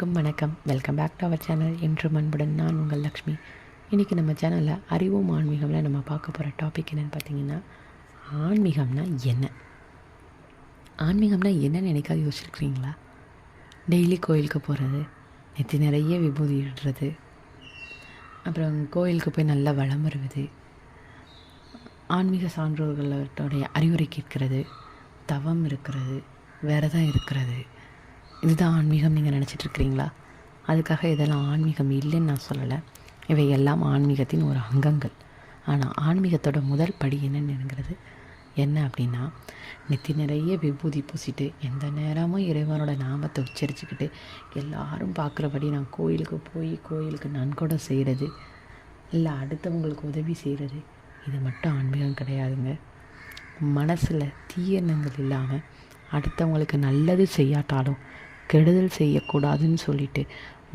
அனைவருக்கும் வணக்கம். Welcome back to our channel என்று அன்புடன் நான் உங்கள் லக்ஷ்மி. இன்றைக்கி நம்ம சேனலில் அறிவும் ஆன்மீகமில் நம்ம பார்க்க போகிற டாபிக் என்னென்னு பார்த்தீங்கன்னா ஆன்மீகம்னா என்ன? ஆன்மீகம்னா என்னன்னு எனக்காக யோசிச்சிருக்கிறீங்களா? டெய்லி கோயிலுக்கு போகிறது நெத்தி நிறைய விபூதி இடுறது அப்புறம் கோயிலுக்கு போய் நல்லா வளம் வருவது ஆன்மீக சான்றோர்களோடைய அறிவுரை கேட்கிறது தவம் இருக்கிறது விரதம் இருக்கிறது இதுதான் ஆன்மீகம் நீங்கள் நினச்சிட்ருக்கிறீங்களா? அதுக்காக இதெல்லாம் ஆன்மீகம் இல்லைன்னு நான் சொல்லலை. இவை எல்லாம் ஆன்மீகத்தின் ஒரு அங்கங்கள். ஆனால் ஆன்மீகத்தோட முதல் படி என்னென்னுங்கிறது என்ன அப்படின்னா நெத்தி நிறைய விபூதி பூசிட்டு எந்த நேரமும் இறைவனோட நாமத்தை உச்சரிச்சுக்கிட்டு எல்லாரும் பார்க்குறபடி நான் கோயிலுக்கு போய் கோயிலுக்கு நன்கொடை செய்கிறது இல்லை அடுத்தவங்களுக்கு உதவி செய்கிறது இது மட்டும் ஆன்மீகம் கிடையாதுங்க. மனசில் தீயெண்ணங்கள் இல்லாமல் அடுத்தவங்களுக்கு நல்லது செய்யாட்டாலும் கெடுதல் செய்யக்கூடாதுன்னு சொல்லிட்டு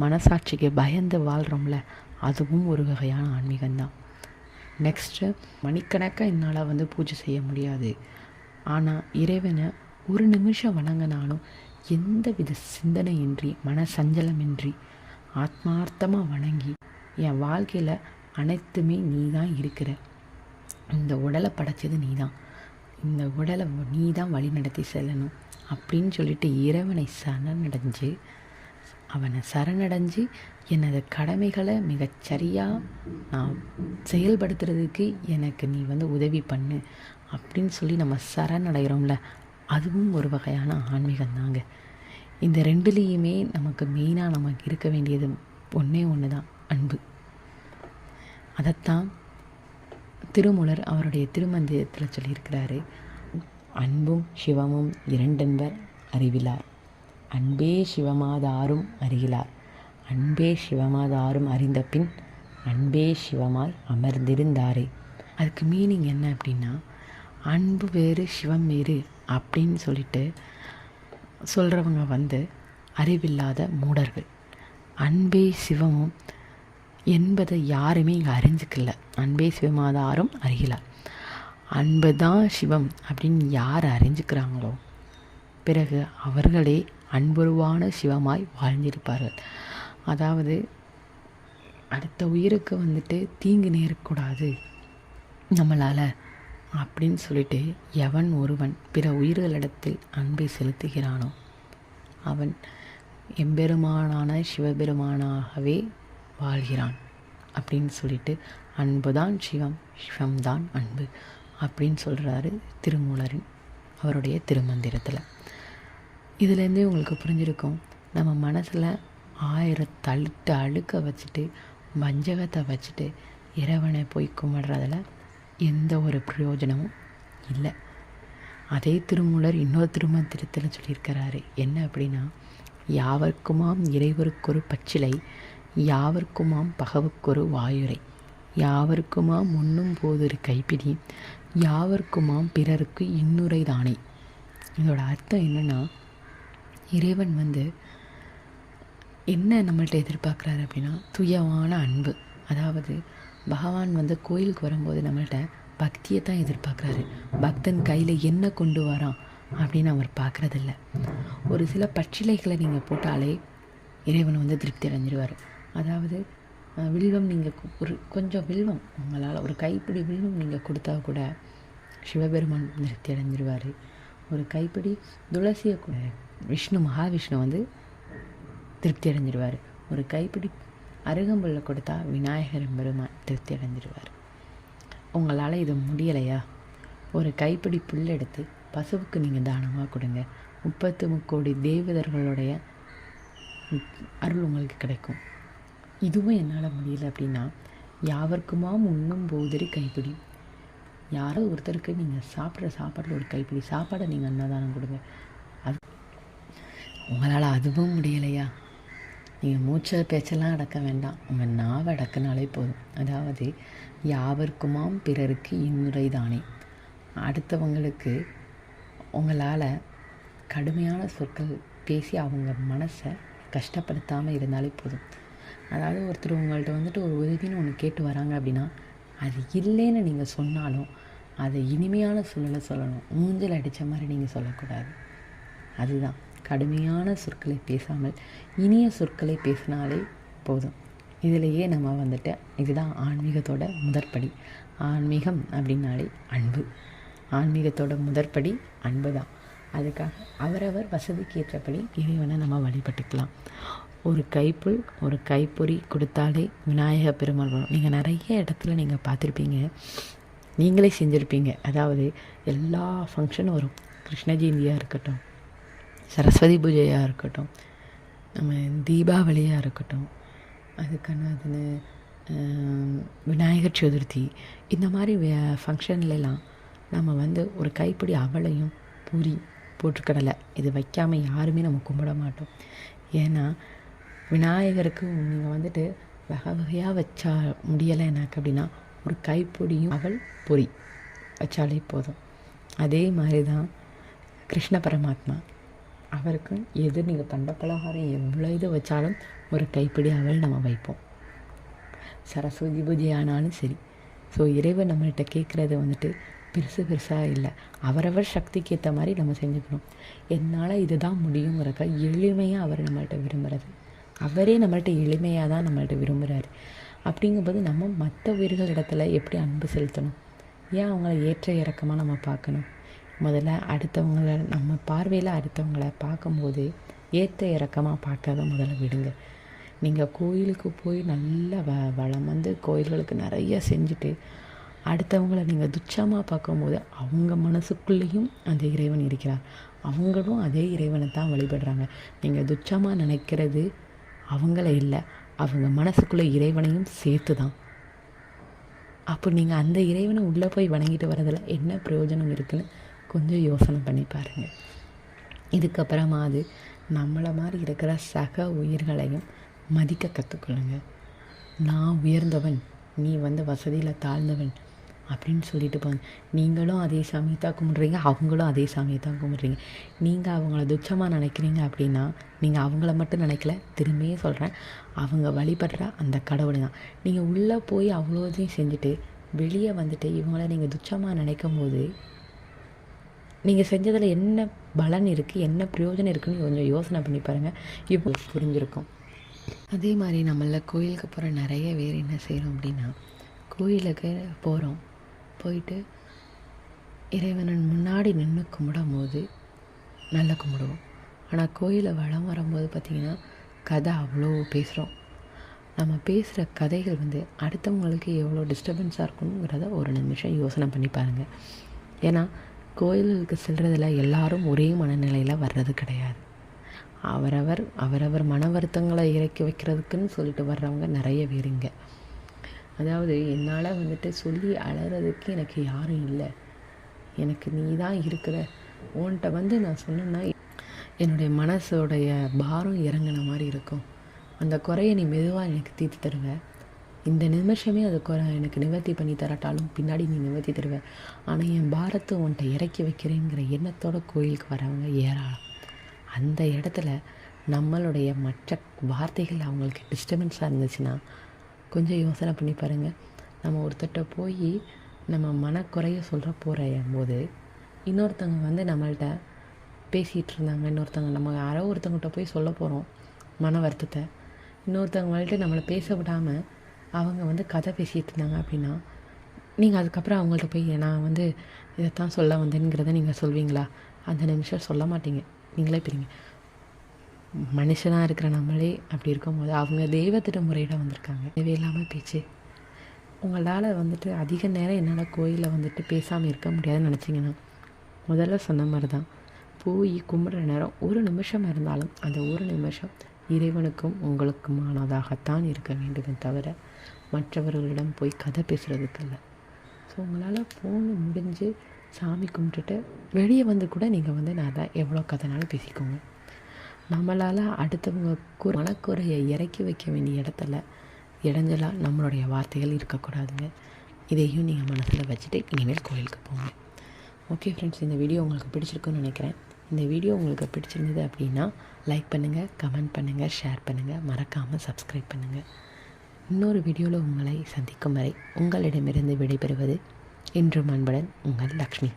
மனசாட்சிக்கு பயந்து வாழ்கிறோம்ல அதுவும் ஒரு வகையான ஆன்மீகம்தான். நெக்ஸ்ட்டு மணிக்கணக்காக என்னால் வந்து பூஜை செய்ய முடியாது. ஆனால் இறைவனை ஒரு நிமிஷம் வணங்கினாலும் எந்த வித சிந்தனையின்றி மனசஞ்சலமின்றி ஆத்மார்த்தமாக வணங்கி என் வாழ்க்கையில் அனைத்துமே நீ தான் இருக்கிற. இந்த உடலை படைச்சது நீ தான் இந்த உடலை நீ தான் வழி நடத்தி செல்லணும். அப்படின்னு சொல்லிட்டு இறைவனை சரணடைஞ்சு அவனை சரணடைஞ்சு எனது கடமைகளை மிகச்சரியாக நான் செயல்படுத்துறதுக்கு எனக்கு நீ வந்து உதவி பண்ணு அப்படின்னு சொல்லி நம்ம சரணடைகிறோம்ல அதுவும் ஒரு வகையான ஆன்மீகம் தாங்க இந்த ரெண்டுலேயுமே நமக்கு மெயினாக நமக்கு இருக்க வேண்டியது ஒன்றே ஒன்று தான் அன்பு. அதைத்தான் திருமூலர் அவருடைய திருமந்திரத்தில் சொல்லியிருக்கிறாரு. அன்பும் சிவமும் இரண்டென்பர் அறிவிலார். அன்பே சிவமாதாரும் அறிகிறார் அன்பே சிவமாதாரும் அறிந்த பின் அன்பே சிவமாய் அமர்ந்திருந்தாரே. அதுக்கு மீனிங் என்ன அப்படின்னா அன்பு வேறு சிவம் வேறு அப்படின்னு சொல்லிட்டு சொல்கிறவங்க வந்து அறிவில்லாத மூடர்கள். அன்பே சிவமும் என்பதை யாருமே இங்கே அறிஞ்சிக்கல. அன்பே சிவமாதாரும் அறிகிறார் அன்பு தான் சிவம் அப்படின்னு யார் அறிஞ்சுக்கிறாங்களோ பிறகு அவர்களே அன்புருவான சிவமாய் வாழ்ந்திருப்பார்கள். அதாவது அடுத்த உயிருக்கு வந்துட்டு தீங்கு நேரக்கூடாது நம்மளால் அப்படின்னு சொல்லிட்டு எவன் ஒருவன் பிற உயிர்களிடத்தில் அன்பை செலுத்துகிறானோ அவன் எம்பெருமானான சிவபெருமானாகவே வாழ்கிறான் அப்படின்னு சொல்லிட்டு அன்பு தான் சிவம் சிவம்தான் அன்பு. அப்படின்னு சொல்கிறாரு திருமூலரின் அவருடைய திருமந்திரத்தில். இதுலேருந்தே உங்களுக்கு புரிஞ்சிருக்கும் நம்ம மனசில் ஆயிரத்து அழுக்க வச்சுட்டு வஞ்சகத்தை வச்சுட்டு இறைவனை போய் கும்பிட்றதில் எந்த ஒரு பிரயோஜனமும் இல்லை. அதே திருமூலர் இன்னொரு திருமந்திரத்தில் சொல்லியிருக்கிறாரு என்ன அப்படின்னா யாவர்க்குமாம் இறைவருக்கொரு பச்சிலை யாவர்க்குமாம் பகவுக்கொரு வாயுரை யாவருக்குமாம் உண்ணும் ஒரு கைப்பிடி யாவர்க்குமாம் பிறருக்கு இன்னுரை தானே இதோட அர்த்தம் என்னென்னா இறைவன் வந்து என்ன நம்மள்ட்ட எதிர்பார்க்குறாரு அப்படின்னா துயவான அன்பு. அதாவது பகவான் வந்து கோயிலுக்கு வரும்போது நம்மள்ட்ட பக்தியை தான் எதிர்பார்க்குறாரு. பக்தன் கையில் என்ன கொண்டு வரான் அப்படின்னு அவர் பார்க்குறதில்ல. ஒரு சில பச்சிலைகளை நீங்கள் போட்டாலே இறைவன் வந்து திருப்தி அடைஞ்சிடுவார் அதாவது வில்வம் நீங்கள் ஒரு கொஞ்சம் வில்வம் உங்களால் ஒரு கைப்பிடி வில்வம் நீங்கள் கொடுத்தா கூட சிவபெருமான் திருப்தி அடைஞ்சிருவார். ஒரு கைப்பிடி துளசியை கூட விஷ்ணு மகாவிஷ்ணு வந்து திருப்தி அடைஞ்சிருவார். ஒரு கைப்பிடி அருகம்புல்ல கொடுத்தா விநாயகர் பெருமான் திருப்தி அடைஞ்சிருவார். உங்களால் இது முடியலையா? ஒரு கைப்பிடி புல் எடுத்து பசுவுக்கு நீங்கள் தானமாக கொடுங்க. முப்பத்து முக்கோடி தேவதர்களுடைய அருள் உங்களுக்கு கிடைக்கும். இதுவும் என்னால் முடியல அப்படின்னா யாவருக்குமாம் உண்ணும் போதறி கைப்பிடி. யாரோ ஒருத்தருக்கு நீங்கள் சாப்பிட்ற சாப்பாட்டில் ஒரு கைப்பிடி சாப்பாடை நீங்கள் அன்னதானம் கொடுங்க. அது உங்களால் அதுவும் முடியலையா? நீங்கள் மூச்சை பேச்செல்லாம் அடக்க வேண்டாம். உங்கள் நாவை அடக்கினாலே போதும். அதாவது யாவருக்குமாம் பிறருக்கு இன்முறை தானே. அடுத்தவங்களுக்கு உங்களால் கடுமையான சொற்கள் பேசி அவங்க மனசை கஷ்டப்படுத்தாமல் இருந்தாலே போதும். அதாவது ஒருத்தர் உங்கள்கிட்ட வந்துட்டு ஒரு உதவின்னு ஒன்று கேட்டு வராங்க அப்படின்னா அது இல்லைன்னு நீங்கள் சொன்னாலும் அதை இனிமையான சூழலை சொல்லணும். மூஞ்சில் அடித்த மாதிரி நீங்கள் சொல்லக்கூடாது. அதுதான். கடுமையான சொற்களை பேசாமல் இனிய சொற்களை பேசினாலே போதும். இதிலேயே நம்ம வந்துட்டு இதுதான் ஆன்மீகத்தோட முதற்படி ஆன்மீகம் அப்படின்னாலே அன்பு. ஆன்மீகத்தோட முதற்படி அன்பு தான் அதுக்காக அவரவர் வசதிக்கு ஏற்றபடி இறைவனை நம்ம வழிபட்டுக்கலாம். ஒரு கைப்புல் ஒரு கைப்பொறி கொடுத்தாலே விநாயக பெருமாள் வரும். நீங்கள் நிறைய இடத்துல நீங்கள் பார்த்துருப்பீங்க. நீங்களே செஞ்சுருப்பீங்க. அதாவது எல்லா ஃபங்க்ஷனும் வரும். கிருஷ்ண ஜெயந்தியாக இருக்கட்டும் சரஸ்வதி பூஜையாக இருக்கட்டும் நம்ம தீபாவளியாக இருக்கட்டும் அதுக்கான அதுன்னு விநாயகர் சதுர்த்தி இந்த மாதிரி ஃபங்க்ஷன்லலாம் நம்ம வந்து ஒரு கைப்பிடி அவளையும் பூரி போட்டுக்கடலை. இது வைக்காமல் யாருமே நம்ம கும்பிட மாட்டோம். ஏன்னா விநாயகருக்கு நீங்கள் வந்துட்டு வகை வகையாக வச்சா முடியலை எனக்கு அப்படின்னா ஒரு கைப்பிடியும் அவள் பொறி வச்சாலே போதும். அதே மாதிரி தான் கிருஷ்ண பரமாத்மா. அவருக்கும் எது நீங்கள் பண்ட பலகாரம் எவ்வளோ இது வச்சாலும் ஒரு கைப்பிடி அவள் நம்ம வைப்போம். சரஸ்வதி பூஜை ஆனாலும் சரி. ஸோ இறைவன் நம்மள்கிட்ட கேட்குறது வந்துட்டு பெருசு பெருசாக இல்லை. அவரவர் சக்திக்கு ஏற்ற மாதிரி நம்ம செஞ்சுக்கணும். என்னால் இது தான் முடியுங்கிறக்க எளிமையாக அவர் நம்மள்கிட்ட விரும்புகிறது அவரே நம்மள்கிட்ட எளிமையாக தான் நம்மள்கிட்ட விரும்புகிறாரு அப்படிங்கும்போது நம்ம மற்ற உயிர்கள் இடத்துல எப்படி அன்பு செலுத்தணும்? ஏன் அவங்கள ஏற்ற இறக்கமாக நம்ம பார்க்கணும்? முதல்ல அடுத்தவங்கள நம்ம பார்வையில் அடுத்தவங்கள பார்க்கும்போது ஏற்ற இறக்கமாக பார்க்கறத முதல்ல விடுங்க. நீங்கள் கோயிலுக்கு போய் நல்ல வ வளம் வந்து கோயில்களுக்கு நிறைய செஞ்சுட்டு அடுத்தவங்கள நீங்கள் துச்சமாக பார்க்கும்போது அவங்க மனசுக்குள்ளேயும் அந்த இறைவன் இருக்கிறார். அவங்களும் அதே இறைவனை தான் வழிபடுறாங்க. நீங்கள் துச்சமாக நினைக்கிறது அவங்கள இல்லை. அவங்க மனசுக்குள்ளே இறைவனையும் சேர்த்து தான் அப்போ நீங்கள் அந்த இறைவனை உள்ளே போய் வணங்கிட்டு வரதில் என்ன பிரயோஜனம் இருக்குன்னு கொஞ்சம் யோசனை பண்ணி பாருங்கள் இதுக்கப்புறமா அது நம்மளை மாதிரி இருக்கிற சக உயிர்களையும் மதிக்க கற்றுக்கொள்ளுங்க நான் உயர்ந்தவன் நீ வந்து வசதியில் தாழ்ந்தவன் அப்படின்னு சொல்லிட்டு போங்க. நீங்களும் அதே சாமியை கும்பிட்றீங்க அவங்களும் அதே சாமியை தான் கும்பிட்றீங்க. நீங்கள் அவங்கள துச்சமாக நினைக்கிறீங்க அப்படின்னா நீங்கள் அவங்கள மட்டும் நினைக்கல திரும்பியும் சொல்கிறேன் அவங்க வழிபடுற அந்த கடவுள் தான். நீங்கள் உள்ளே போய் அவ்வளோதையும் செஞ்சுட்டு வெளியே வந்துட்டு இவங்கள நீங்கள் துச்சமாக நினைக்கும் போது நீங்கள் செஞ்சதில் என்ன பலன் இருக்குது என்ன பிரயோஜனம் இருக்குதுன்னு கொஞ்சம் யோசனை பண்ணி பாருங்கள் இப்போ புரிஞ்சிருக்கும். அதே மாதிரி நம்மளில் கோயிலுக்கு போகிற நிறைய பேர் என்ன செய்கிறோம் அப்படின்னா கோயிலுக்கு போகிறோம் போயிட்டு இறைவனன் முன்னாடி நின்று கும்பிடும் போது நல்லா கும்பிடுவோம். ஆனால் கோயிலை வளம் வரும்போது பார்த்திங்கன்னா கதை அவ்வளோ பேசுகிறோம் நம்ம பேசுகிற கதைகள் வந்து அடுத்தவங்களுக்கு எவ்வளோ டிஸ்டர்பன்ஸாக இருக்கணுங்கிறத ஒரு நிமிஷம் யோசனை பண்ணி பாருங்கள் ஏன்னா கோயில்களுக்கு செல்கிறதுல எல்லாரும் ஒரே மனநிலையில் வர்றது கிடையாது. அவரவர் அவரவர் மன வருத்தங்களை இறக்கி வைக்கிறதுக்குன்னு சொல்லிட்டு வர்றவங்க நிறைய பேர் இங்கே. அதாவது என்னால் வந்துட்டு சொல்லி அழகிறதுக்கு எனக்கு யாரும் இல்லை. எனக்கு நீ தான் இருக்கிற. உன்கிட்ட வந்து நான் சொன்னேன்னா என்னுடைய மனசோடைய பாரம் இறங்கின மாதிரி இருக்கும். அந்த குறையை நீ மெதுவாக எனக்கு தீர்த்து தருவ. இந்த நிமிஷமே அது குறை எனக்கு நிவர்த்தி பண்ணி தரட்டாலும் பின்னாடி நீ நிவர்த்தி தருவ. ஆனால் என் பாரத்தை உன்கிட்ட இறக்கி வைக்கிறேங்கிற எண்ணத்தோட கோயிலுக்கு வரவங்க ஏராளம். அந்த இடத்துல நம்மளுடைய மற்ற வார்த்தைகள் அவங்களுக்கு டிஸ்டர்பன்ஸாக இருந்துச்சுன்னா கொஞ்சம் யோசனை பண்ணி பாருங்கள் நம்ம ஒருத்தட்ட போய் நம்ம மனக்குறைய சொல்கிற போகிற போது இன்னொருத்தவங்க வந்து நம்மள்கிட்ட பேசிகிட்டு இருந்தாங்க இன்னொருத்தவங்க நம்ம யாரோ ஒருத்தவங்கள்ட்ட போய் சொல்ல போகிறோம் மன வருத்தத்தை. இன்னொருத்தவங்கள்ட்ட நம்மளை பேச விடாமல் அவங்க வந்து கதை பேசிகிட்டு இருந்தாங்க அப்படின்னா நீங்கள் அதுக்கப்புறம் அவங்கள்ட்ட போய் நான் வந்து இதைத்தான் சொல்ல வந்தேங்கிறத நீங்கள் சொல்வீங்களா? அந்த நிமிஷம் சொல்ல மாட்டீங்க. நீங்களே பிரிங்க. மனுஷனாக இருக்கிற நம்மளே அப்படி இருக்கும்போது அவங்க தெய்வத்திட்ட முறையிட வந்திருக்காங்க. தேவையில்லாமல் பேச்சு. உங்களால் வந்துட்டு அதிக நேரம் என்னால் கோயிலில் வந்துட்டு பேசாமல் இருக்க முடியாதுன்னு நினச்சிங்கன்னா முதல்ல சொன்ன மாதிரி தான் போய் கும்பிட்ற நேரம் ஒரு நிமிஷம் இருந்தாலும் அந்த ஒரு நிமிஷம் இறைவனுக்கும் உங்களுக்குமானதாகத்தான் இருக்க வேண்டுமே தவிர மற்றவர்களிடம் போய் கதை பேசுகிறதுக்கு இல்லை ஸோ உங்களால் ஃபோனு முடிஞ்சு சாமி கும்பிட்டுட்டு வெளியே வந்து கூட நீங்கள் வந்து நான் தான் எவ்வளோ கதைனாலும் பேசிக்கோங்க. நம்மளால் அடுத்தவங்க கு மனக்குறையை இறக்கி வைக்க வேண்டிய இடத்துல இடைஞ்சலாக நம்மளுடைய வார்த்தைகள் இருக்கக்கூடாதுங்க. இதையும் நீங்கள் மனசில் வச்சுட்டு இனிமேல் கோயிலுக்கு போங்க. ஓகே ஃப்ரெண்ட்ஸ் இந்த வீடியோ உங்களுக்கு பிடிச்சிருக்குன்னு நினைக்கிறேன். இந்த வீடியோ உங்களுக்கு பிடிச்சிருந்தது அப்படின்னா லைக் பண்ணுங்கள் கமெண்ட் பண்ணுங்கள் ஷேர் பண்ணுங்கள் மறக்காமல் சப்ஸ்கிரைப் பண்ணுங்கள் இன்னொரு வீடியோவில் உங்களை சந்திக்கும் வரை உங்களிடமிருந்து விடைபெறுவது இன்று அன்புடன் உங்கள் லக்ஷ்மி.